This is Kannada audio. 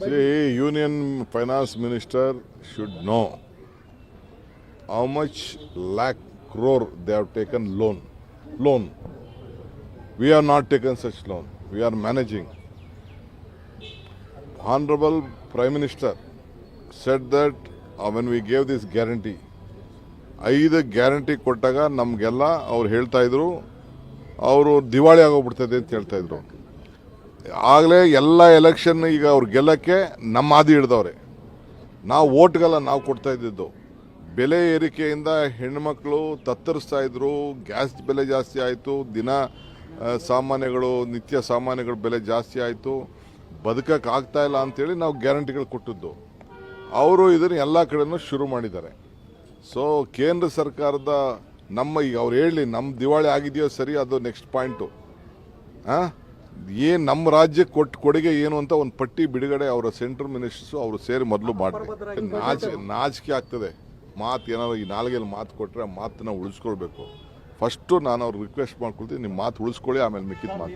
See, Union Finance Minister should know how much lakh crore they have taken loan. Loan. We have not taken such loan. We are managing. Honorable Prime Minister said that uh, when we gave this guarantee, ಐದು ಗ್ಯಾರಂಟಿ ಕೊಟ್ಟಾಗ ನಮಗೆಲ್ಲ ಅವ್ರು ಹೇಳ್ತಾ ಇದ್ರು ಅವರು ದಿವಾಳಿ ಆಗೋಗ್ಬಿಡ್ತದೆ ಅಂತ ಹೇಳ್ತಾ ಇದ್ರು ಆಗಲೇ ಎಲ್ಲ ಎಲೆಕ್ಷನ್ ಈಗ ಅವ್ರು ಗೆಲ್ಲಕ್ಕೆ ನಮ್ಮ ಹಾದಿ ಹಿಡ್ದವ್ರೆ. ನಾವು ಓಟ್ಗೆಲ್ಲ ನಾವು ಕೊಡ್ತಾ ಇದ್ದಿದ್ದು. ಬೆಲೆ ಏರಿಕೆಯಿಂದ ಹೆಣ್ಮಕ್ಳು ತತ್ತರಿಸ್ತಾ ಇದ್ರು, ಗ್ಯಾಸ್ ಬೆಲೆ ಜಾಸ್ತಿ ಆಯಿತು, ದಿನ ಸಾಮಾನ್ಯಗಳು, ನಿತ್ಯ ಸಾಮಾನ್ಯಗಳ ಬೆಲೆ ಜಾಸ್ತಿ ಆಯಿತು ಬದುಕಕ್ಕೆ ಆಗ್ತಾ ಇಲ್ಲ ಅಂತೇಳಿ ನಾವು ಗ್ಯಾರಂಟಿಗಳು ಕೊಟ್ಟಿದ್ದು. ಅವರು ಇದನ್ನು ಎಲ್ಲ ಕಡೆನೂ ಶುರು ಮಾಡಿದ್ದಾರೆ. ಸೊ ಕೇಂದ್ರ ಸರ್ಕಾರದ ನಮ್ಮ ಈಗ ಅವ್ರು ಹೇಳಿ ನಮ್ಮ ದಿವಾಳಿ ಆಗಿದೆಯೋ ಸರಿ, ಅದು ನೆಕ್ಸ್ಟ್ ಪಾಯಿಂಟು ಏನು ನಮ್ಮ ರಾಜ್ಯಕ್ಕೆ ಕೊಟ್ಟು ಕೊಡುಗೆ ಏನು ಅಂತ ಒಂದು ಪಟ್ಟಿ ಬಿಡುಗಡೆ ಅವರ ಸೆಂಟ್ರಲ್ ಮಿನಿಸ್ಟರ್ಸು ಅವರು ಸೇರಿ ಮೊದಲು ಮಾಡಿ ನಾಚಿಕೆ ನಾಚಿಕೆ ಆಗ್ತದೆ. ಮಾತು ಏನಾದ್ರು ಈ ನಾಲ್ಗೆಯಲ್ಲಿ ಮಾತು ಕೊಟ್ಟರೆ ಆ ಮಾತನ್ನ ಉಳಿಸ್ಕೊಳ್ಬೇಕು. ಫಸ್ಟು ನಾನು ಅವ್ರಿಗೆ ರಿಕ್ವೆಸ್ಟ್ ಮಾಡ್ಕೊಳ್ತೀನಿ ನಿಮ್ಮ ಮಾತು ಉಳಿಸ್ಕೊಳ್ಳಿ ಆಮೇಲೆ ಮಿಕ್ಕಿದ ಮಾತು